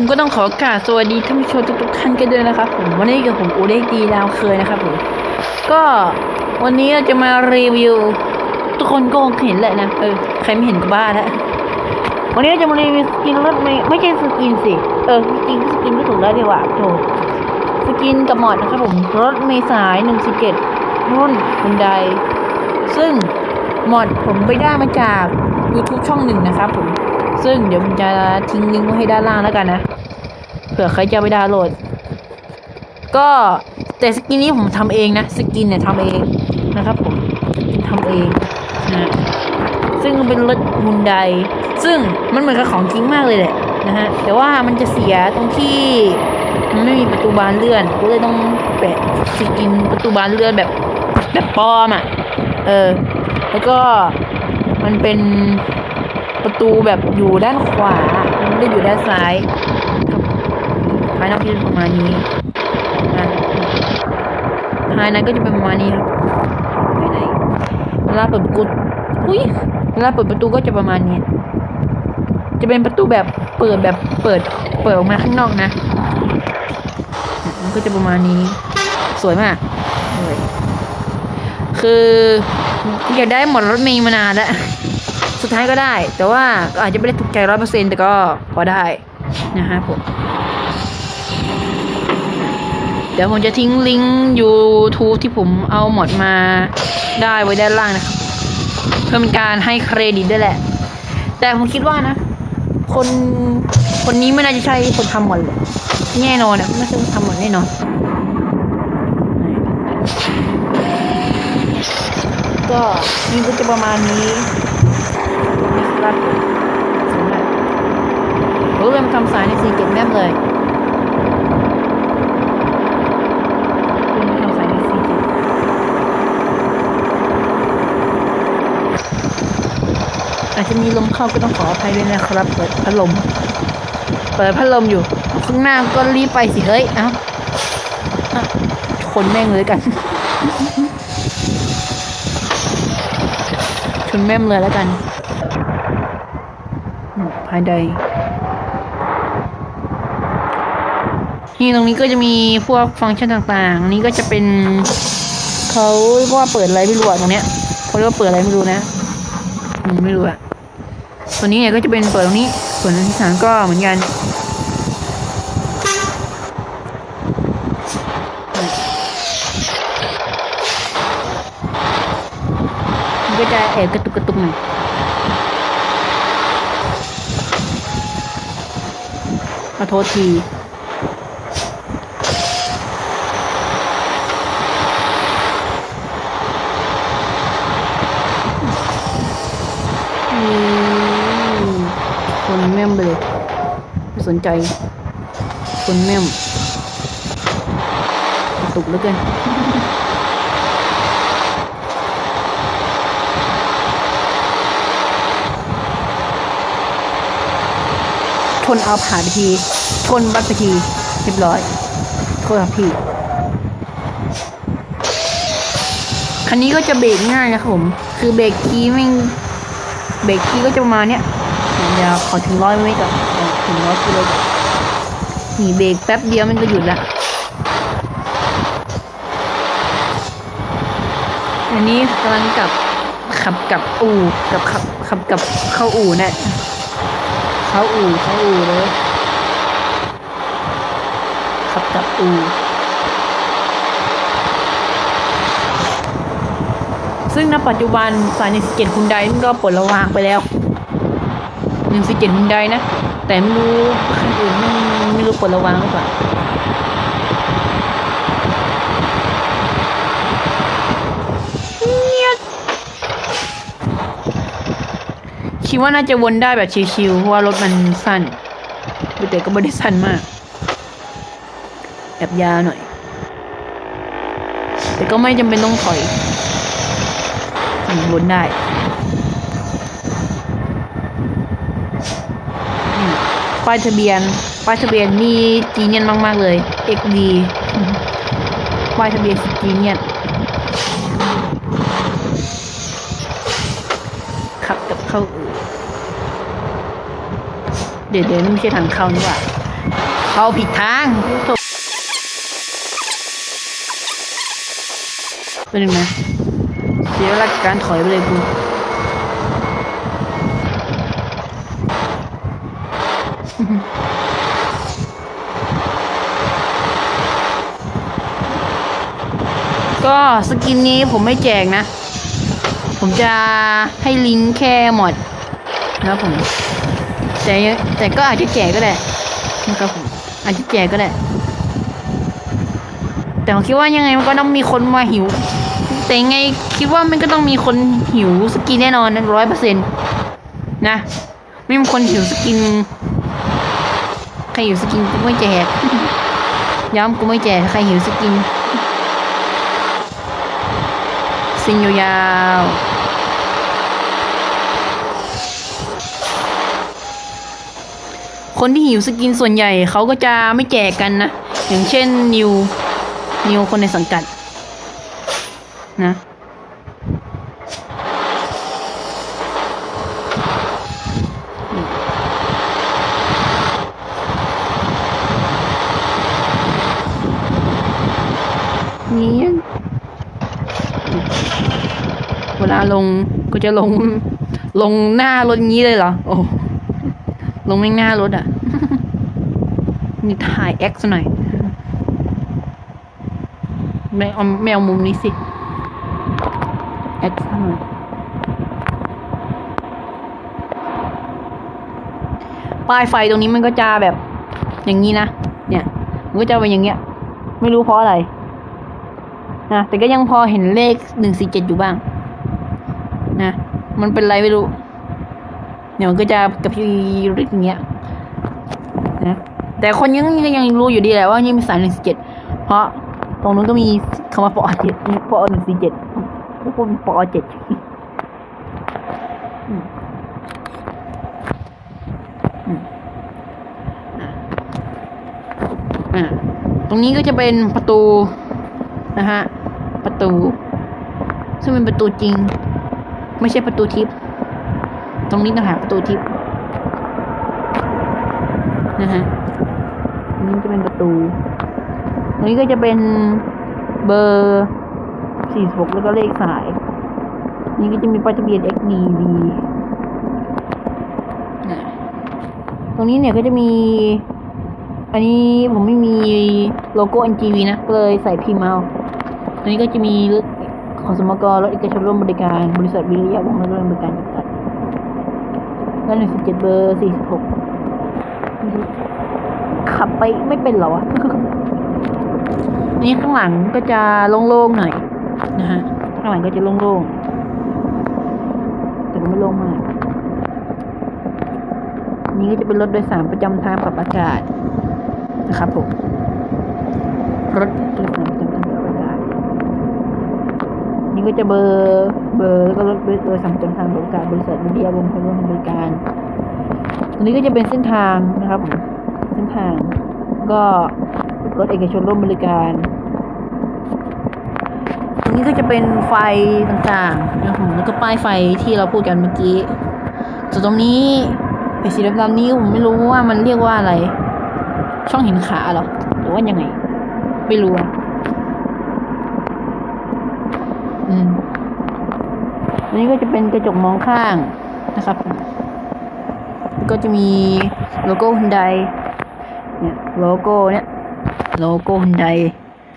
ผมก็ต้องขอกราบสวัสดีท่านผู้ชมทุกๆท่านกันด้วยนะครับผมวันนี้กับผมอูเด็กดีดาวเคยนะครับผมก็วันนี้เราจะมารีวิว ทุกคนก็คงเห็นแหละนะเออใครไม่เห็นก็บ้าแล้ววันนี้เราจะมารีวิวสกินรถไม่ไม่ใช่สกินสิเออจริงสกินก็ถูกแล้วดีกว่าโถสกินกับหมอดนะครับผมรถเมษาย117รุ่นฮุนไดซึ่งหมอดผมไปได้มาจาก YouTube ช่องหนึ่งนะครับผม ซึ่งเดี๋ยวผมจะทิ้งลิงก์ไว้ให้ด้านล่างแล้วกันนะ เผื่อใครจะไปดาวน์โหลด ก็แต่สกินนี้ผมทำเองนะ สกินเนี่ยทำเองนะครับผมทำเองนะซึ่งเป็นรถฮุนไดซึ่งมันเหมือนกับของจริงมากเลยแหละนะฮะแต่ว่ามันจะเสียตรงที่มันไม่มีประตูบานเลื่อนก็เลยต้องแปะสกินประตูบานเลื่อนแบบแบบปลอมอะเออ แล้วก็มันเป็น ประตูแบบอยู่ด้านขวาไม่ได้อยู่ด้านซ้ายครับภายนอกที่เป็นประมาณนี้นะภายในก็จะเป็นประมาณนี้ครับภายในเวลาเปิดประตูอุ้ยเวลาเปิดประตูก็จะประมาณนี้ จะเป็นประตูแบบเปิดแบบเปิดเปิดออกมาข้างนอกนะมันก็จะประมาณนี้ สวยมากสวยคืออยากได้หมดรถเมย์มานานแล้ว สุดท้ายก็ได้ แต่ว่าก็อาจจะไม่ได้ถูกใจร้อยเปอร์เซ็นแต่ก็พอได้นะฮะผมเดี๋ยวผมจะทิ้งลิงก์ YouTube ที่ผมเอาหมดมาได้ไว้ด้านล่างนะครับเพื่อเป็นการให้เครดิตด้วยแหละ แต่ผมคิดว่านะ คนคนนี้ไม่น่าจะใช่คนทำหมดเลยแน่นอนอะไม่ใช่คนทำหมดแน่นอนก็นี่ก็จะประมาณนี้ รับสวยมากโอ้ยมันทำสายในสีเก็บแม่เลยมันทำสายในสีอาจจะมีลมเข้าก็ต้องขออภัยด้วยนะครับ เปิดพัดลม เปิดพัดลมอยู่ ข้างหน้าก็รีบไปสิ เฮ้ยอ้าอะคนแม่งเลยกัน ชนแม่มเลยแล้วกัน ภายในนี่ตรงนี้ก็จะมีพวกฟังก์ชันต่างๆนนี้ก็จะเป็นเขาเรียกว่าเปิดอะไรไม่รู้อะตรงเนี้ยเขาเรียกว่าเปิดอะไรไม่รู้นะไม่รู้อะตัวนี้เนี่ยก็จะเป็นเปิดตรงนี้ ส่วนที่สามก็เหมือนกันมันก็จะแอบกระตุกกระตุกหน่อย ขอโทษทีคนแม่มไปเลยไม่สนใจ คนแม่มตกเลือเกิน ชนเอาผ่านไปทีชนบัดไปทีเรียบร้อยโทษครับพี่คันนี้ก็จะเบรกง่ายนะครับผม คือเบรกคีย์แม่เบรกคีย์ก็จะมาเนี้ยเดี๋ยวขอถึงร้อยไม่ก่อนขอถึงร้อยกิโลก่อนนี่เบรกแป๊บเดียวมันก็หยุดละอันนี้กำลังกลับขับกับอู่กับขับขับกับเข้าอู่เนี่ย เขาอู่เขาอู่เลยขับกลับอู่ซึ่งณปัจจุบันสายหนึ่งสิบเจ็ดคุณไดก็ปลดระวางไปแล้วหนึ่งสิบเจ็ดคุณไดนะ แต่ไม่รู้คันอื่นไม่ไม่รู้ปลดระวางหรือเปล่าเงียบ คิดว่าน่าจะวนได้แบบชิวๆเพราะว่ารถมันสั้นแต่ก็ไม่ได้สั้นมากแอบยาวหน่อย แต่ก็ไม่จำเป็นต้องถอยวนได้ป้ายทะเบียนป้ายทะเบียนนี่จีเนียนมาก ๆ เลย XD ป้ายทะเบียนจีเนียนขับกับเข้า เดี๋ยวเดี๋ยวนี่ไม่ใช่ทางเข้านี่หว่าเข้าผิดทางเป็นยังไงเสียหลักการถอยไปเลยกูก็สกินนี้ผมไม่แจกนะ ผมจะให้ลิงก์แค่หมดนะผม แต่แต่ก็อาจจะแจกก็ได้นะครับผมอาจจะแจกก็ได้ แต่ผมคิดว่ายังไงมันก็ต้องมีคนมาหิว แต่ยังไงคิดว่ามันก็ต้องมีคนหิวสกินแน่นอนร้อยเปอร์เซ็นต์นะ ไม่มีคนหิวสกินใครหิวสกินกูไม่แจกย้ำกูไม่แจกใครหิวสกินซิงยาวๆ คนที่หิวสกินส่วนใหญ่เขาก็จะไม่แจกกันนะ อย่างเช่นนิว นิวคนในสังกัด นะนี้เวลาลงก็จะลงลงหน้ารถงี้เลยเหรอ โอ้ ลงไม่หน้ารถอะ นี่ถ่ายแอคซะหน่อยไม่เอาไม่เอามุมนี้สิแอคซะหน่อยป้ายไฟตรงนี้มันก็จะแบบ อย่างนี้นะ เนี่ย มันก็จะเป็นอย่างเงี้ย ไม่รู้เพราะอะไรนะแต่ก็ยังพอเห็นเลขหนึ่งสี่เจ็ดอยู่บ้าง นะ มันเป็นไรไม่รู้ เดี๋ยวมันก็จะกระพริบอย่างเงี้ยนะแต่คนยังยังรู้อยู่ดีแหละว่านี่มีสายหนึ่งสี่เจ็ดเพราะตรงนู้นก็มีคำว่าปอเจ็ดมีปอหนึ่งสี่เจ็ดทุกคนปอเจ็ดอืมอืมอ่าตรงนี้ก็จะเป็นประตูนะฮะประตู ซึ่งเป็นประตูจริง ไม่ใช่ประตูทิพย์ ตรงนี้ต่างหากประตูทิพย์นะฮะนนี้จะเป็นประตู ตรงนี้ก็จะเป็นเบอร์สี่หกแล้วก็เลขสาย นี่ก็จะมีป้ายทะเบียน XDV ตรงนี้เนี่ยก็จะมี อันนี้ผมไม่มีโลโก้ NGV นะ เลยใส่พิมพ์เอาอันนี้ก็จะมีขอสมกรถเอกชนร่วมบริการ บริษัทวิริยะวงศ์ร่วมบริการจำกัด แล้วหนึ่งสิบเจ็ดเบอร์สี่สิบหกขับไปไม่เป็นหรอวะนี่ข้างหลังก็จะโล่งๆหน่อยนะฮะข้างหลังก็จะโล่งๆแต่ก็ไม่โล่งมากนี่ก็จะเป็นรถโดยสารประจำทางปรับอากาศนะครับผมรถโดยสารประจำทางปรับอากาศ นี่ก็จะเบอร์เบอร์แล้วก็รถโดยสารประจำทางปรับอกาศบริษัทวิทยาวงศ์ร่วมบริการอันนี้ก็จะเป็นเส้นทางนะครับเส้นทาง ก็รถเอกชนร่วมบริการ ตรงนี้ก็จะเป็นไฟต่างๆนะครับแล้วก็ป้ายไฟที่เราพูดกันเมื่อกี้ส่วนตรงนี้ไอ้สีดำๆนี้ผมไม่รู้ว่ามันเรียกว่าอะไร ช่องเห็นขาเหรอหรือว่ายังไง ไม่รู้ อันนี้ก็จะเป็นกระจกมองข้างนะครับ ก็จะมีโลโก้ฮุนไดเนี่ยโลโก้เนี่ยโลโก้ฮุนได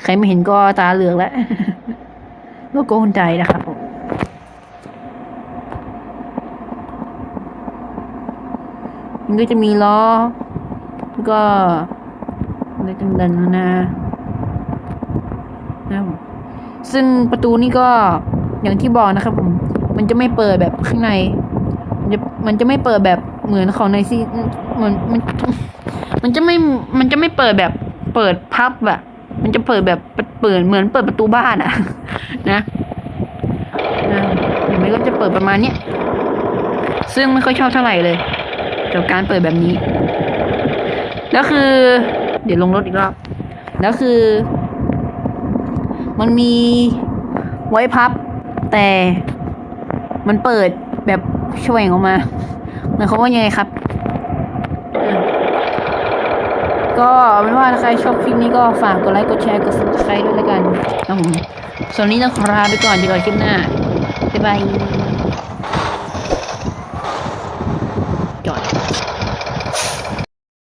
ใครไม่เห็นก็ตาเหลือกแล้ว โลโก้ฮุนไดนะครับผมมันก็จะมีล้อ ก็อะไรต่างๆนานานะครับผม ซึ่งประตูนี่ก็อย่างที่บอกนะครับผมมันจะไม่เปิดแบบข้างใน มันจะมันจะไม่เปิดแบบเหมือนของในซีเหมือนมันมันจะไม่มันจะไม่เปิดแบบเปิดพับแบบมันจะเปิดแบบเปิดเหมือนเปิดประตูบ้านอะนะนะหรือไม่ก็จะเปิดประมาณเนี้ยซึ่งไม่ค่อยชอบเท่าไหร่เลยกับการเปิดแบบนี้ แล้วคือ เดี๋ยวลงรถอีกรอบ แล้วคือ มันมีไว้พับ แต่มันเปิดแบบแฉวงออกมาหมายความว่ายังไงครับ ก็ไม่ว่าใครชอบคลิปนี้ก็ฝากกดไลค์กดแชร์กด subscribe ด้วยแล้วกันครับผมส่วนนี้ต้องขอลาไปก่อนเจอกันคลิปหน้าบ๊ายบาย